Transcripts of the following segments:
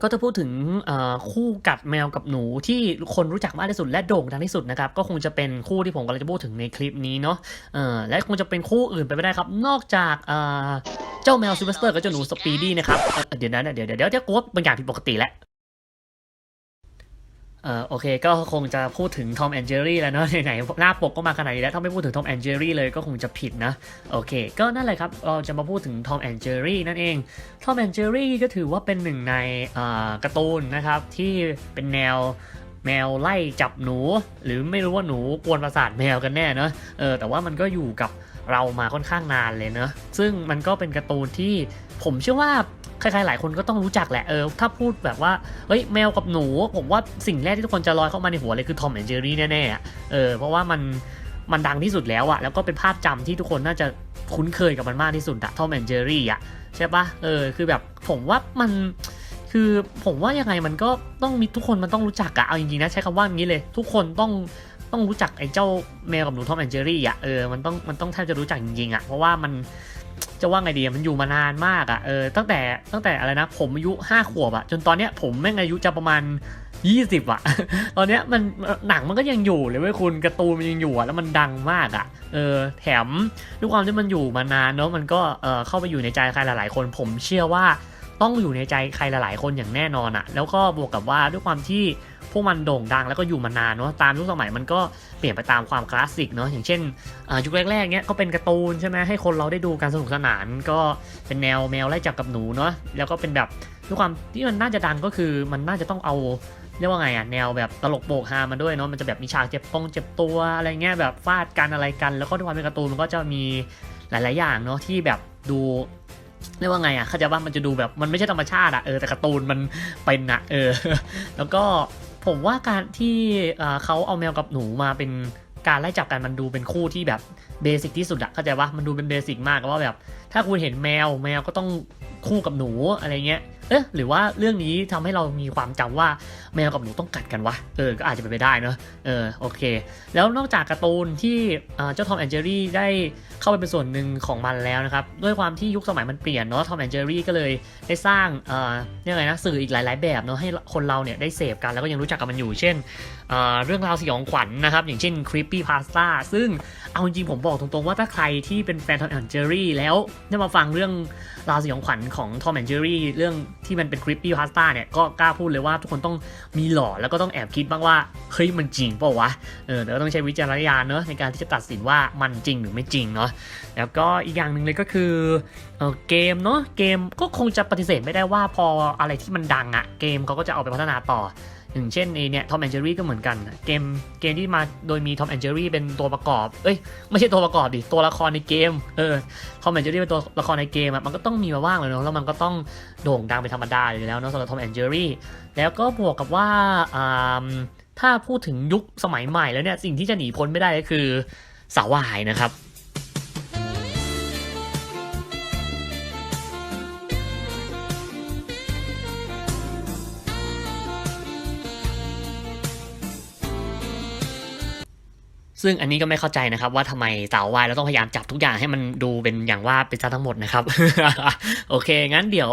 ก็ถ้าพูดถึงคู่กัดแมวกับหนูที่คนรู้จักมากที่สุดและโด่งดังที่สุดนะครับก็คงจะเป็นคู่ที่ผมกำลังจะพูดถึงในคลิปนี้เนาะและคงจะเป็นคู่อื่นไปไม่ได้ครับ นอกจากเจ้าแมวซูเปอร์สเตอร์กับเจ้าหนูสปีดี้นะครับเดี๋ยวนะเดี๋ยวเดี๋ยวเดี๋ยวเดี๋ยวกูว่าบางอย่างผิดปกติแล้ว เออโอเคก็คงจะพูดถึงทอมแอนเจอรี่แล้วเนาะไหนๆหน้าปกก็มาขนาดนี้แล้วถ้าไม่พูดถึงทอมแอนเจอรี่เลยก็คงจะผิดนะโอเค ก็นั่นแหละครับเราจะมาพูดถึงทอมแอนเจอรี่นั่นเองทอมแอนเจอรี่ก็ถือว่าเป็นหนึ่งในการ์ตูนนะครับที่เป็นแนวแมวไล่จับหนู หรือไม่รู้ว่าหนูกวนประสาทแมวกันแน่เนอะเออแต่ว่ามันก็อยู่กับ เรามาค่อนข้างนานเลยเนอะซึ่งมันก็เป็นการ์ตูนที่ผมเชื่อว่าใครๆหลายคนก็ต้องรู้จักแหละเออถ้าพูดแบบว่าเฮ้ยแมวกับหนู ผมว่าสิ่งแรกที่ทุกคนจะลอยเข้ามาในหัวเลยคือทอมแอนเจอรี่แน่ๆเออเพราะว่ามันมันดังที่สุดแล้วอะแล้วก็เป็นภาพจำที่ทุกคนน่าจะคุ้นเคยกับมันมากที่สุดอะทอมแอนเจอรี่อะใช่ปะเออคือแบบผมว่ามันคือผมว่ายังไงมันก็ต้องมีทุกคนมันต้องรู้จักอะเอาจริงๆนะใช้คำว่าอย่างนี้เลย ทุกคนต้อง ต้องรู้จักไอ้เจ้าแมวกับหนูทอมแอนเจอรี่อะเออมันต้องมันต้องแทบจะรู้จักจริงๆอะเพราะว่ามันจะว่าไงดีอะมันอยู่มานานมากอะเออตั้งแต่ตั้งแต่อะไรนะ ผมอายุห้าขวบอะจนตอนเนี้ยผมแม่งอายุจะประมาณยี่สิบอะ ตอนเนี้ยมันหนังมันก็ยังอยู่เลยเว้ยคุณการ์ตูนมันยังอยู่อะแล้วมันดังมากอะเออแถมด้วยความที่มันอยู่มานานเนอะมันก็เออเข้าไปอยู่ในใจใครหลายๆคน ผมเชื่อว่า ต้องอยู่ในใจใครหลาย ๆ คนอย่างแน่นอนอะแล้วก็บวกกับว่าด้วยความที่พวกมันโด่งดังแล้วก็อยู่มานานเนาะตามยุคสมัยมันก็เปลี่ยนไปตามความคลาสสิกเนาะอย่างเช่นยุคแรกๆเนี้ยก็เป็นการ์ตูนใช่ไหมให้คนเราได้ดูการสนุกสนาน ก็เป็นแนวแมวไล่จับกับหนูเนาะแล้วก็เป็นแบบด้วยความที่มันน่าจะดังก็คือมันน่าจะต้องเอาเรียกว่าไงอะแนวแบบตลกโปกฮามาด้วยเนาะมันจะแบบมีฉากเจ็บปงเจ็บตัวอะไรเงี้ยแบบฟาดกันอะไรกัน แล้วก็ด้วยความเป็นการ์ตูนมันก็จะมีหลาย ๆ อย่างเนาะที่แบบดู เรียกว่าไงอะเข้าใจว่ามันจะดูแบบมันไม่ใช่ธรรมชาติอะเออแต่การ์ตูนมันเป็นอะเออ แล้วก็ผมว่าการที่อ่าเขาเอาแมวกับหนูมาเป็นการไล่จับกันมันดูเป็นคู่ที่แบบเบสิกที่สุดอะเข้าใจว่ามันดูเป็นเบสิกมากว่าแบบ ถ้าคุณเห็นแมวแมวก็ต้องคู่กับหนูอะไรเงี้ยเอ๊ะหรือว่าเรื่องนี้ทำให้เรามีความจำว่าแมวกับหนูต้องกัดกันวะเออก็อาจจะเป็นไปได้เนอะเออโอเค แล้วนอกจากการ์ตูนที่อ่าเจ้าทอมแอนเจอรี่ได้ เข้าไปเป็นส่วนหนึ่งของมันแล้วนะครับ ด้วยความที่ยุคสมัยมันเปลี่ยนเนาะทอมแอนเจอรี่ก็เลยได้สร้างเอ่อเรียกไงนะสื่ออีกหลาย ๆ แบบเนาะให้คนเราเนี่ยได้เสพกันแล้วก็ยังรู้จักกับมันอยู่ เช่น เรื่องราวสยองขวัญนะครับ อย่างเช่น Creepy Pasta ซึ่งเอาจริงผมบอกตรงๆว่าถ้าใครที่เป็นแฟนทอมแอนเจอรี่แล้วได้มาฟังเรื่องราวสยองขวัญของทอมแอนเจอรี่เรื่องที่มันเป็น Creepy Pasta เนี่ยก็กล้าพูดเลยว่าทุกคนต้องมีหล่อแล้วก็ต้องแอบคิดบ้างว่า เฮ้ยมันจริงเปล่าวะเออเดี๋ยวต้องใช้วิจารณญาณเนอะในการที่จะตัดสินว่ามันจริงหรือไม่จริงเนาะแล้วก็อีกอย่างหนึ่งเลยก็คือเออเกมเนาะเกมก็คงจะปฏิเสธไม่ได้ว่าพออะไรที่มันดังอะเกมเขาก็จะเอาไปพัฒนาต่อ อย่างเช่นไอเนี่ยทอมแอนเจอรี่ก็เหมือนกัน เกมเกมที่มาโดยมีทอมแอนเจอรี่เป็นตัวประกอบ เอ้ยไม่ใช่ตัวประกอบดิตัวละครในเกมเออทอมแอนเจอรี่เป็นตัวละครในเกมอะมันก็ต้องมีมาบ้างเลยเนาะแล้วมันก็ต้องโด่งดังเป็นธรรมดาอยู่แล้วเนาะสำหรับทอมแอนเจอรี่แล้วก็บวกกับว่าอ่าถ้าพูดถึงยุคสมัยใหม่แล้วเนี่ยสิ่งที่จะหนีพ้นไม่ได้ก็คือสาววายนะครับ ซึ่งอันนี้ก็ไม่เข้าใจนะครับว่าทำไมสาววายเราต้องพยายามจับทุกอย่างให้มันดูเป็นอย่างว่าเป็นซะทั้งหมดนะครับ โอเค งั้นเดี๋ยว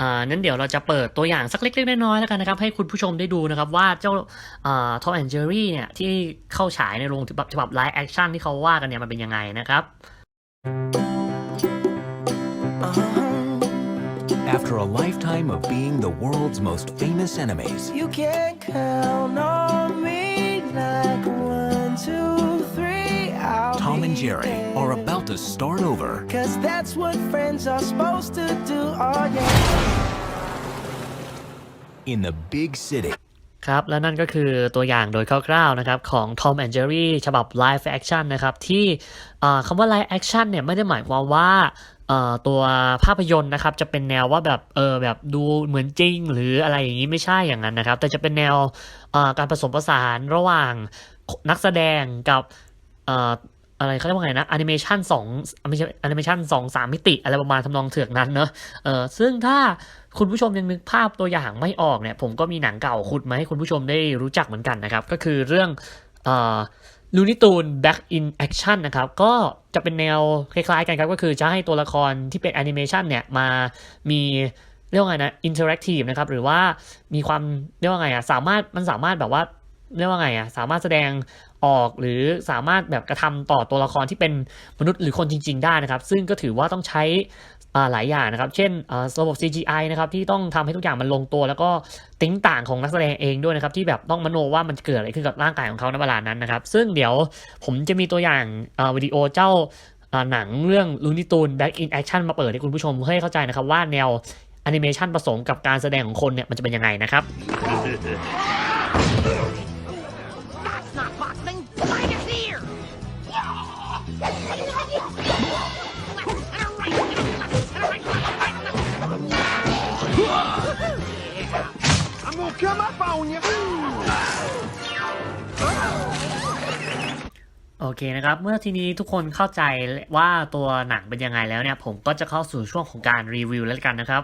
อ่านั้นเดี๋ยวเราจะเปิดตัวอย่างสักเล็ก ๆ น้อยๆแล้วกันนะครับ ให้คุณผู้ชมได้ดูนะครับว่าเจ้าทอมแอนเจอรี่เนี่ยที่เข้าฉายในโรงฉบับไลฟ์แอคชั่นที่เขาว่ากันเนี่ยมันเป็นยังไงนะครับ After a lifetime of being the world's most famous enemies, You can count on Jerry there. are about to start over Cause that's what friends are supposed to do. Oh, yeah. in the big city. ครับ และนั่นก็คือตัวอย่างโดยคร่าวๆนะครับของ Tom and Jerry ฉบับ Live Action นะครับ ที่เอ่อคำว่า Live Action เนี่ยไม่ได้หมายความว่าเอ่อตัวภาพยนตร์นะครับจะเป็นแนวว่าแบบเออแบบดูเหมือนจริง หรืออะไรอย่างนี้ไม่ใช่อย่างนั้นนะครับ แต่จะเป็นแนวเอ่อการผสมผสานระหว่างนักแสดงกับเอะไรเขาเรียกว่าไงนะแอนิเมชันสองไม่ใช่แอนิเมชันสองสามมิติ อะไรประมาณทำนองเถือกนั้นเนอะเออซึ่งถ้าคุณผู้ชมยังนึกภาพตัวอย่างไม่ออกเนี่ย ผมก็มีหนังเก่าขุดมาให้คุณผู้ชมได้รู้จักเหมือนกันนะครับ ก็คือเรื่องลูนิตูน Back in Action นะครับ ก็จะเป็นแนวคล้ายๆกันครับ ก็คือจะให้ตัวละครที่เป็นแอนิเมชันเนี่ย มามีเรียกว่าไงนะอินเทอร์แอคทีฟนะครับ หรือว่ามีความเรียกว่าไงอะ สามารถมันสามารถแบบว่า เรียกว่าไงอะสามารถแสดงออกหรือสามารถแบบกระทำต่อตัวละครที่เป็นมนุษย์หรือคนจริง ๆ ได้นะครับ ซึ่งก็ถือว่าต้องใช้อ่าหลายอย่างนะครับ เช่นอ่าระบบ CGI นะครับที่ต้องทำให้ทุกอย่างมันลงตัว แล้วก็ติ้งต่างของนักแสดงเองด้วยนะครับ ที่แบบต้องมโนว่ามันเกิดอะไรขึ้นกับร่างกายของเขาในเวลานั้นนะครับ ซึ่งเดี๋ยวผมจะมีตัวอย่างอ่าวิดีโอเจ้าอ่าหนังเรื่อง Looney Tunes Back in Action มาเปิดให้คุณผู้ชมให้เข้าใจนะครับว่าแนวแอนิเมชันผสมกับการแสดงของคนเนี่ยมันจะเป็นยังไงนะครับ I'm gonna come up on you. โอเคนะครับ เมื่อทีนี้ทุกคนเข้าใจว่าตัวหนังเป็นยังไงแล้วเนี่ย ผมก็จะเข้าสู่ช่วงของการรีวิวแล้วกันนะครับ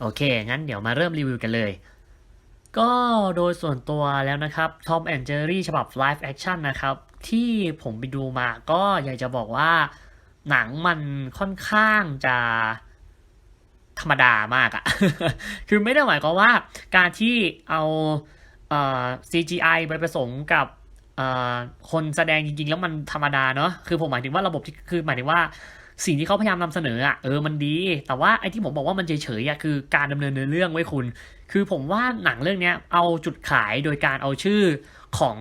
โอเค งั้นเดี๋ยวมาเริ่มรีวิวกันเลย ก็โดยส่วนตัวแล้วนะครับ Tom and Jerry ฉบับ live action นะครับ ที่ผมไปดูมาก็อยากจะบอกว่าหนังมันค่อนข้างจะ ธรรมดามากอะคือไม่ได้หมายความว่าการที่เอาเอ่อ CGI ไปผสมกับเอ่อคนแสดงจริงๆ แล้วมันธรรมดาเนาะ คือผมหมายถึงว่าระบบที่คือหมายถึงว่าสิ่งที่เขาพยายามนำเสนออะเออมันดี แต่ว่าไอ้ที่ผมบอกว่ามันเฉยๆอะคือการดำเนินเนื้อเรื่องไว้ยคุณ คือผมว่าหนังเรื่องเนี้ยเอาจุดขายโดยการเอาชื่อของ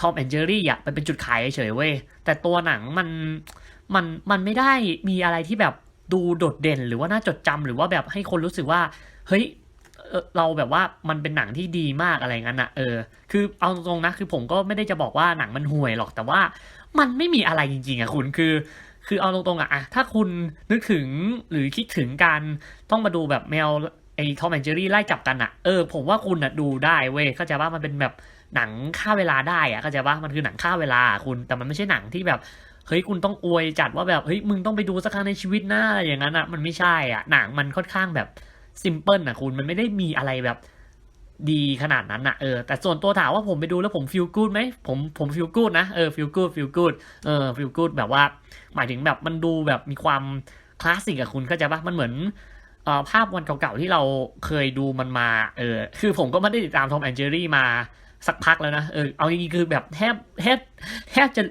Tom and Jerry อะไปเป็นจุดขายเฉยๆเว้ย แต่ตัวหนังมันมันมันไม่ได้มีอะไรที่แบบ ดูโดดเด่นหรือว่าน่าจดจำหรือว่าแบบให้คนรู้สึกว่า เฮ้ยเราแบบว่ามันเป็นหนังที่ดีมากอะไรงั้นอะเออ คือเอาตรงๆนะ คือผมก็ไม่ได้จะบอกว่าหนังมันห่วยหรอก แต่ว่ามันไม่มีอะไรจริงๆอะคุณ คือ คือเอาตรงๆอะอะถ้าคุณนึกถึงหรือคิดถึงการต้องมาดูแบบแมวไอ้ทอมแอนเจอรี่ไล่จับกันอะเออ ผมว่าคุณอะดูได้เว้ย เข้าใจว่ามันเป็นแบบหนังฆ่าเวลาได้อะเข้าใจว่ามันคือหนังฆ่าเวลาคุณ แต่มันไม่ใช่หนังที่แบบ เฮ้ยคุณต้องอวยจัดว่าแบบเฮ้ยมึงต้องไปดูสักครั้งในชีวิตหน้าอะไรอย่างนั้นอะมันไม่ใช่อะหนังมันค่อนข้างแบบซิมเพิลนะคุณมันไม่ได้มีอะไรแบบดีขนาดนั้นนะเออแต่ส่วนตัวถามว่าผมไปดูแล้วผมฟีลกูดไหมผมผมฟีลกูดนะเออฟีลกูดฟีลกูดเออฟีลกูดแบบว่า หมายถึงแบบมันดูแบบมีความคลาสสิกอะคุณเข้าใจปะมันเหมือนเอ่อภาพวันเก่าๆที่เราเคยดูมันมาเออคือผมก็ไม่ได้ติดตามทอมแอนเจอรี่มา สักพักแล้วนะเออเอาจริงๆคือแบบแทบแทบแทบจะ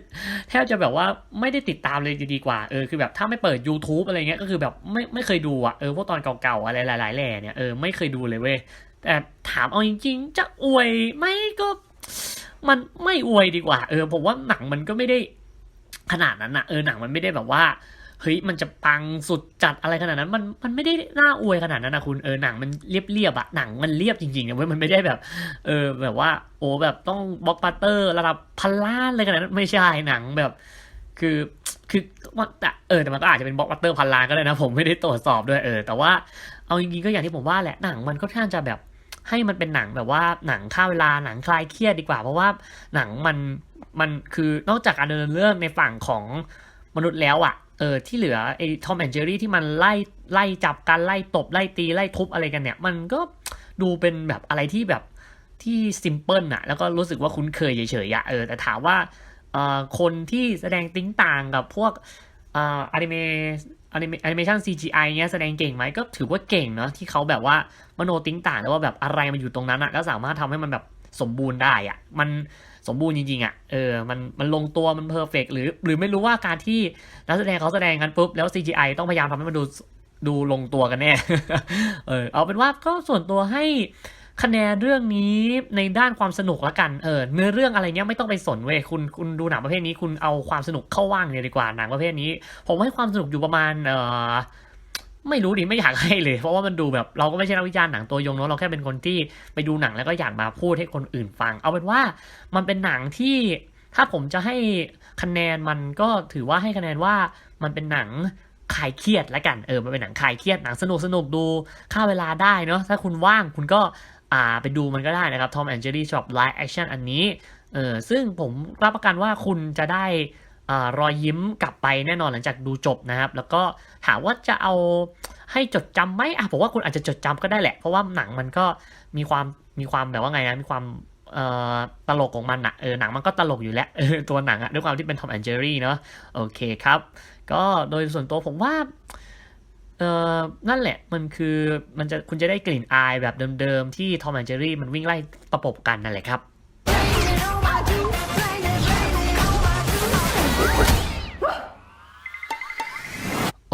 แทบจะแบบว่าไม่ได้ติดตามเลยจะดีกว่าเออคือแบบถ้าไม่เปิด YouTube อะไรเงี้ยก็คือแบบไม่ไม่เคยดูอะเออพวกตอนเก่าๆอะไรหลายๆแหล่เนี่ยเออไม่เคยดูเลยเว้ยแต่ถามเอาจริง ๆ จะอวยไหมก็มันไม่อวยดีกว่า เออผมว่าหนังมันก็ไม่ได้ขนาดนั้นนะเออหนังมันไม่ได้แบบว่า เฮ้ยมันจะปังสุดจัดอะไรขนาดนั้น มันมันไม่ได้น่าอวยขนาดนั้นนะคุณเออหนังมันเรียบเรียบๆอะหนังมันเรียบจริงๆนะเว้ยมันไม่ได้แบบ เออแบบว่า โอ้แบบต้องบล็อกบัตเตอร์ระดับพันล้านอะไรขนาดนั้นไม่ใช่หนังแบบ คือคือว่าแต่เออแต่มันก็อาจจะเป็นบล็อกบัตเตอร์พันล้านก็ได้นะ ผมไม่ได้ตรวจสอบด้วยเออแต่ว่าเอาจริงๆก็อย่างที่ผมว่าแหละหนังมันค่อนข้างจะแบบให้มันเป็นหนังแบบว่าหนังฆ่าเวลาหนังคลายเครียดดีกว่า เพราะว่าหนังมันมันคือนอกจากการดำเนินเรื่องในฝั่งของมนุษย์แล้วอะ เออที่เหลือไอ้ทอมแอนเจอรี่ที่มันไล่ไล่จับกันไล่ตบไล่ตีไล่ทุบอะไรกันเนี่ย มันก็ดูเป็นแบบอะไรที่แบบที่ซิมเพิลอะแล้วก็รู้สึกว่าคุ้นเคยเฉยๆอะเออแต่ถามว่าเอ่อคนที่แสดงติ้งต่างกับพวกเอ่ออนิเมอนิเมแอนิเมชัน CGI เนี้ยแสดงเก่งไหมก็ถือว่าเก่งเนาะที่เขาแบบว่ามโนติ้งต่างแล้วว่าแบบอะไรมันอยู่ตรงนั้นอะก็สามารถทำให้มันแบบ สมบูรณ์ได้อะมันสมบูรณ์จริงๆอะเออมันมันลงตัวมันเพอร์เฟกหรือ หรือไม่รู้ว่าการที่นักแสดงเขาแสดงกันปุ๊บ แล้ว CGI ต้องพยายามทำให้มันดูดูลงตัวกันแน่เออเอาเป็นว่าก็ส่วนตัวให้คะแนนเรื่องนี้ในด้านความสนุกละกัน เออ เนื้อเรื่องอะไรเนี้ยไม่ต้องไปสนเว้ย คุณ คุณดูหนังประเภทนี้ คุณเอาความสนุกเข้าว่างเลยดีกว่า หนังประเภทนี้ ผมให้ความสนุกอยู่ประมาณ เออ ไม่รู้ดิไม่อยากให้เลย เพราะว่ามันดูแบบเราก็ไม่ใช่นักวิจารณ์หนังตัวยงเนาะเราแค่เป็นคนที่ไปดูหนังแล้วก็อยากมาพูดให้คนอื่นฟัง เอาเป็นว่ามันเป็นหนังที่ถ้าผมจะให้คะแนนมันก็ถือว่าให้คะแนนว่ามันเป็นหนังคลายเครียดละกันเออมันเป็นหนังคลายเครียดหนังสนุกสนุกดูฆ่าเวลาได้เนาะถ้าคุณว่างคุณก็อ่าไปดูมันก็ได้นะครับ Tom and Jerry Shop Live Action อันนี้เออซึ่งผมรับประกันว่าคุณจะได้ รอยยิ้มกลับไปแน่นอนหลังจากดูจบนะครับ แล้วก็ถามว่าจะเอาให้จดจำไหมอะผมว่าคุณอาจจะจดจำก็ได้แหละ เพราะว่าหนังมันก็มีความมีความแบบว่าไงนะมีความตลกของมันอะเออหนังมันก็ตลกอยู่แล้วตัวหนังอะด้วยความที่เป็นทอมแอนเจอรี่เนาะโอเคครับ ก็โดยส่วนตัวผมว่าเออนั่นแหละมันคือมันจะคุณจะได้กลิ่นอายแบบเดิมๆ ที่ทอมแอนเจอรี่มันวิ่งไล่ประปบกันนั่นแหละครับ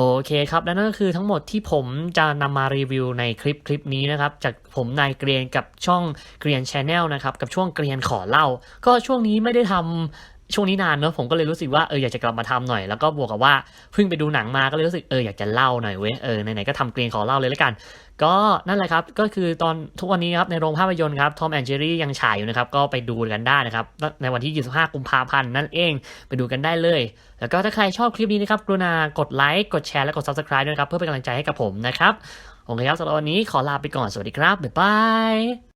โอเคครับ และนั่นก็คือทั้งหมดที่ผมจะนำมารีวิวในคลิปคลิปนี้นะครับ จากผมนายเกรียนกับช่องเกรียนชาแนลนะครับ กับช่วงเกรียนขอเล่า ก็ช่วงนี้ไม่ได้ทำ ช่วงนี้นานเนอะผมก็เลยรู้สึกว่าเอออยากจะกลับมาทำหน่อยแล้วก็บวกกับว่าเพิ่งไปดูหนังมาก็เลยรู้สึกเอออยากจะเล่าหน่อยเว้ยเออไหนๆก็ทำเกรียนขอเล่าเลยแล้วกัน ก็นั่นแหละครับก็คือตอนทุกวันนี้ครับในโรงภาพยนตร์ครับทอมแอนเจอรี่ยังฉายอยู่นะครับก็ไปดูกันได้นะครับในวันที่ 25 กุมภาพันธ์นั่นเองไปดูกันได้เลย แล้วก็ถ้าใครชอบคลิปนี้นะครับกรุณากดไลค์กดแชร์และกด subscribe ด้วยนะครับเพื่อเป็นกำลังใจให้กับผมนะครับโอเคครับสำหรับวันนี้ขอลาไปก่อนสวัสดีครับบ๊ายบาย